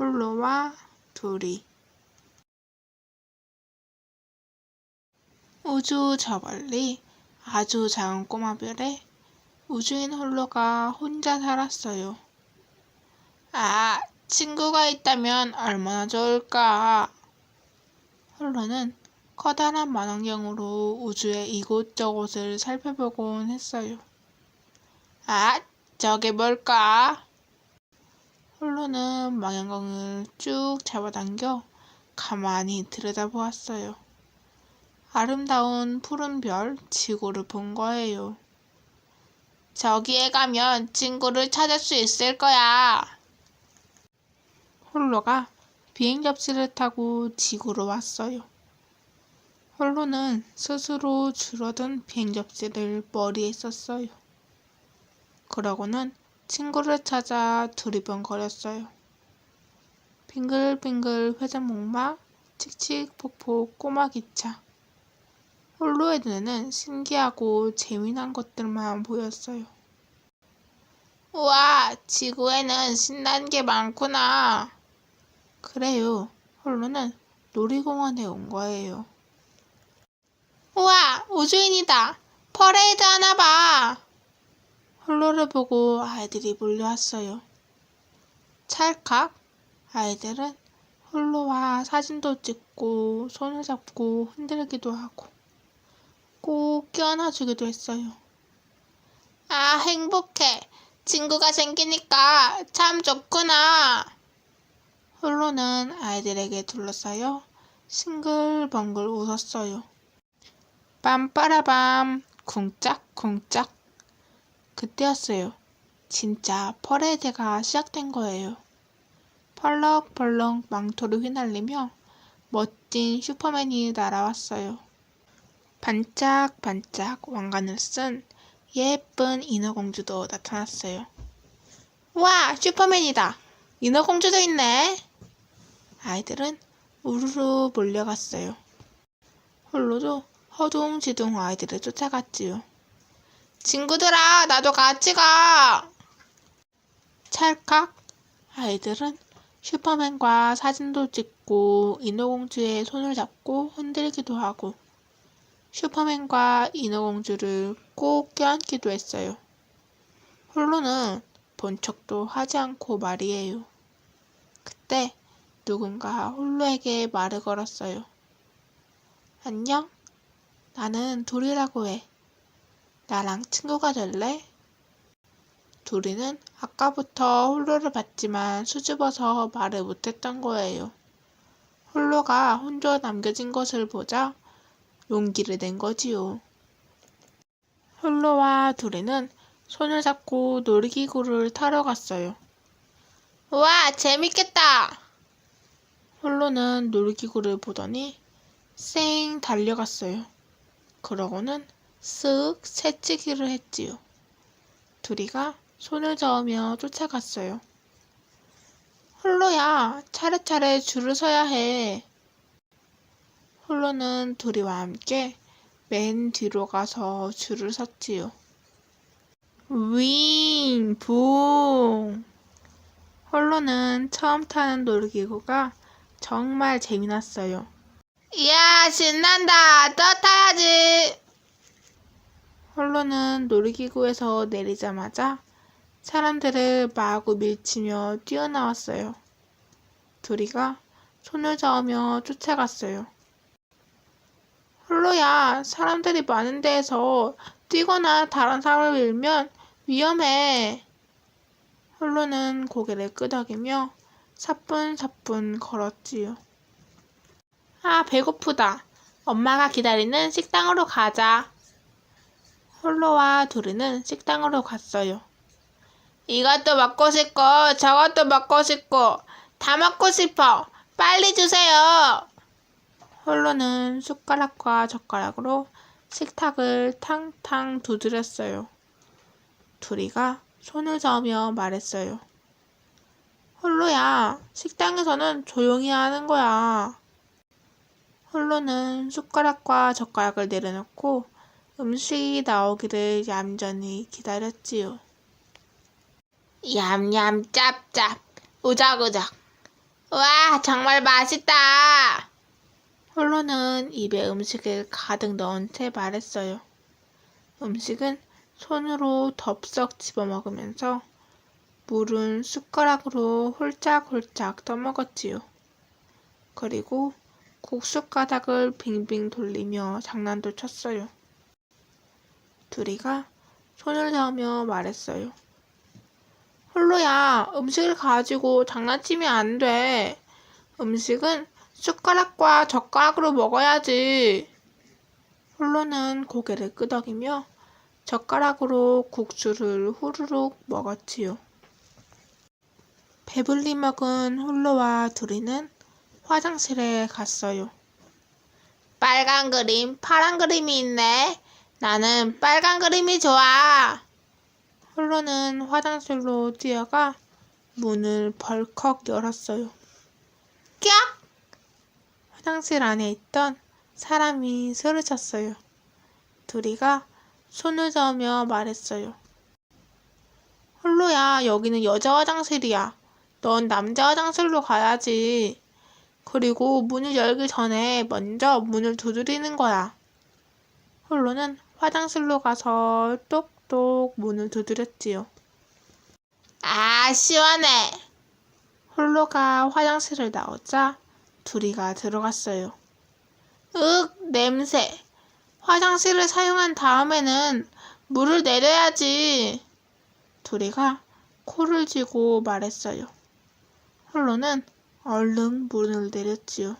홀로와 둘이 우주 저 멀리 아주 작은 꼬마별에 우주인 홀로가 혼자 살았어요. 아, 친구가 있다면 얼마나 좋을까. 홀로는 커다란 망원경으로 우주의 이곳저곳을 살펴보곤 했어요. 아, 저게 뭘까? 홀로는 망원경을 쭉 잡아당겨 가만히 들여다보았어요. 아름다운 푸른 별, 지구를 본 거예요. 저기에 가면 친구를 찾을 수 있을 거야. 홀로가 비행 접시를 타고 지구로 왔어요. 홀로는 스스로 줄어든 비행 접시를 머리에 썼어요. 그러고는 친구를 찾아 두리번거렸어요. 빙글빙글 회전목마, 칙칙폭폭 꼬마 기차. 홀로의 눈에는 신기하고 재미난 것들만 보였어요. 우와, 지구에는 신난 게 많구나. 그래요. 홀로는 놀이공원에 온 거예요. 우와, 우주인이다. 퍼레이드 하나 봐. 홀로를 보고 아이들이 몰려왔어요. 찰칵 아이들은 홀로와 사진도 찍고 손을 잡고 흔들기도 하고 꼭 껴안아주기도 했어요. 아, 행복해. 친구가 생기니까 참 좋구나. 홀로는 아이들에게 둘러싸여 싱글벙글 웃었어요. 빰빠라밤, 쿵짝쿵짝. 그때였어요. 진짜 퍼레이드가 시작된 거예요. 펄럭펄럭 망토를 휘날리며 멋진 슈퍼맨이 날아왔어요. 반짝반짝 왕관을 쓴 예쁜 인어공주도 나타났어요. 와, 슈퍼맨이다. 인어공주도 있네. 아이들은 우르르 몰려갔어요. 홀로도 허둥지둥 아이들을 쫓아갔지요. 친구들아, 나도 같이 가. 찰칵 아이들은 슈퍼맨과 사진도 찍고 인어공주의 손을 잡고 흔들기도 하고 슈퍼맨과 인어공주를 꼭 껴안기도 했어요. 홀로는 본 척도 하지 않고 말이에요. 그때 누군가 홀로에게 말을 걸었어요. 안녕? 나는 둘이라고 해. 나랑 친구가 될래? 둘이는 아까부터 홀로를 봤지만 수줍어서 말을 못했던 거예요. 홀로가 혼자 남겨진 것을 보자 용기를 낸 거지요. 홀로와 둘이는 손을 잡고 놀이기구를 타러 갔어요. 우와, 재밌겠다! 홀로는 놀이기구를 보더니 쌩 달려갔어요. 그러고는 쓱 새치기를 했지요. 둘이가 손을 저으며 쫓아갔어요. 홀로야, 차례차례 줄을 서야 해. 홀로는 둘이와 함께 맨 뒤로 가서 줄을 섰지요. 윙, 붕. 홀로는 처음 타는 놀이기구가 정말 재미났어요. 이야, 신난다. 또 타야지. 홀로는 놀이기구에서 내리자마자 사람들을 마구 밀치며 뛰어나왔어요. 둘이가 손을 저으며 쫓아갔어요. 홀로야, 사람들이 많은 데에서 뛰거나 다른 사람을 밀면 위험해. 홀로는 고개를 끄덕이며 사뿐사뿐 걸었지요. 아, 배고프다. 엄마가 기다리는 식당으로 가자. 홀로와 둘이는 식당으로 갔어요. 이것도 먹고 싶고 저것도 먹고 싶고 다 먹고 싶어. 빨리 주세요. 홀로는 숟가락과 젓가락으로 식탁을 탕탕 두드렸어요. 둘이가 손을 저으며 말했어요. 홀로야, 식당에서는 조용히 하는 거야. 홀로는 숟가락과 젓가락을 내려놓고 음식이 나오기를 얌전히 기다렸지요. 얌얌 짭짭 우작우작 와, 정말 맛있다. 홀로는 입에 음식을 가득 넣은 채 말했어요. 음식은 손으로 덥석 집어먹으면서 물은 숟가락으로 홀짝홀짝 떠먹었지요. 그리고 국수 가닥을 빙빙 돌리며 장난도 쳤어요. 둘이가 손을 잡으며 말했어요. 홀로야, 음식을 가지고 장난치면 안 돼. 음식은 숟가락과 젓가락으로 먹어야지. 홀로는 고개를 끄덕이며 젓가락으로 국수를 후루룩 먹었지요. 배불리 먹은 홀로와 둘이는 화장실에 갔어요. 빨간 그림, 파란 그림이 있네. 나는 빨간 그림이 좋아. 홀로는 화장실로 뛰어가 문을 벌컥 열었어요. 깍! 화장실 안에 있던 사람이 소리쳤어요. 둘이가 손을 저으며 말했어요. 홀로야, 여기는 여자 화장실이야. 넌 남자 화장실로 가야지. 그리고 문을 열기 전에 먼저 문을 두드리는 거야. 홀로는 화장실로 가서 똑똑 문을 두드렸지요. 아, 시원해. 홀로가 화장실을 나오자 둘이가 들어갔어요. 윽, 냄새. 화장실을 사용한 다음에는 물을 내려야지. 둘이가 코를 쥐고 말했어요. 홀로는 얼른 문을 내렸지요.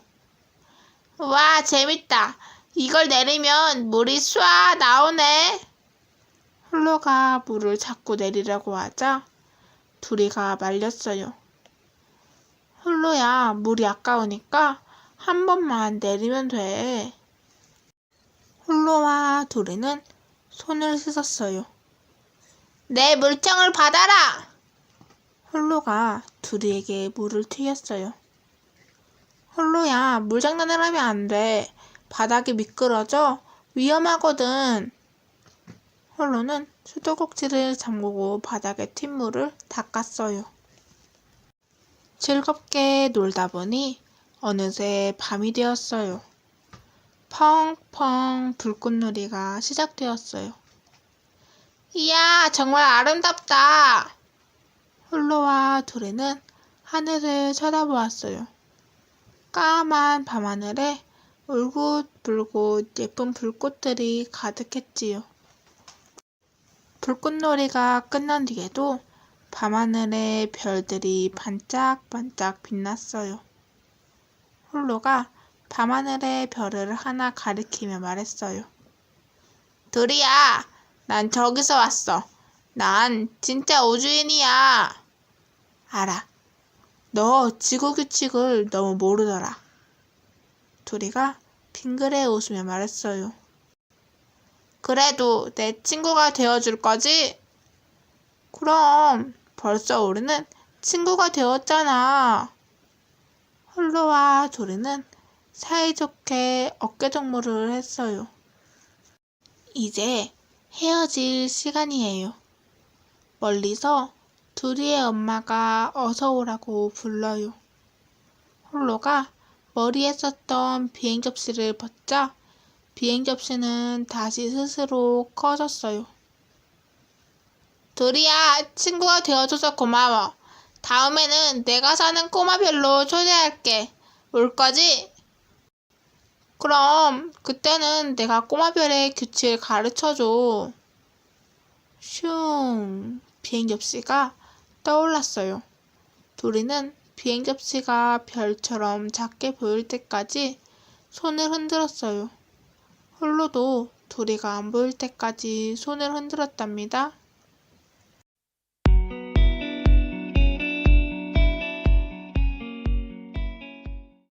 와, 재밌다. 이걸 내리면 물이 쏴 나오네. 홀로가 물을 자꾸 내리라고 하자 둘이가 말렸어요. 홀로야, 물이 아까우니까 한 번만 내리면 돼. 홀로와 둘이는 손을 씻었어요. 내 물병을 받아라! 홀로가 둘이에게 물을 튀겼어요. 홀로야, 물장난을 하면 안 돼. 바닥이 미끄러져. 위험하거든. 홀로는 수도꼭지를 잠그고 바닥에 튄 물을 닦았어요. 즐겁게 놀다 보니 어느새 밤이 되었어요. 펑펑 불꽃놀이가 시작되었어요. 이야, 정말 아름답다. 홀로와 둘이는 하늘을 쳐다보았어요. 까만 밤하늘에 울긋불긋 예쁜 불꽃들이 가득했지요. 불꽃놀이가 끝난 뒤에도 밤하늘에 별들이 반짝반짝 빛났어요. 홀로가 밤하늘의 별을 하나 가리키며 말했어요. 둘이야, 난 저기서 왔어. 난 진짜 우주인이야. 알아. 너 지구 규칙을 너무 모르더라. 둘이가 빙그레 웃으며 말했어요. 그래도 내 친구가 되어줄 거지? 그럼 벌써 우리는 친구가 되었잖아. 홀로와 둘이는 사이좋게 어깨동무를 했어요. 이제 헤어질 시간이에요. 멀리서 둘이의 엄마가 어서 오라고 불러요. 홀로가 머리에 썼던 비행 접시를 벗자 비행 접시는 다시 스스로 커졌어요. 둘이야, 친구가 되어줘서 고마워. 다음에는 내가 사는 꼬마별로 초대할게. 올 거지? 그럼 그때는 내가 꼬마별의 규칙을 가르쳐줘. 슝, 비행 접시가 떠올랐어요. 둘이는 비행 접시가 별처럼 작게 보일 때까지 손을 흔들었어요. 홀로도 둘이가 안 보일 때까지 손을 흔들었답니다.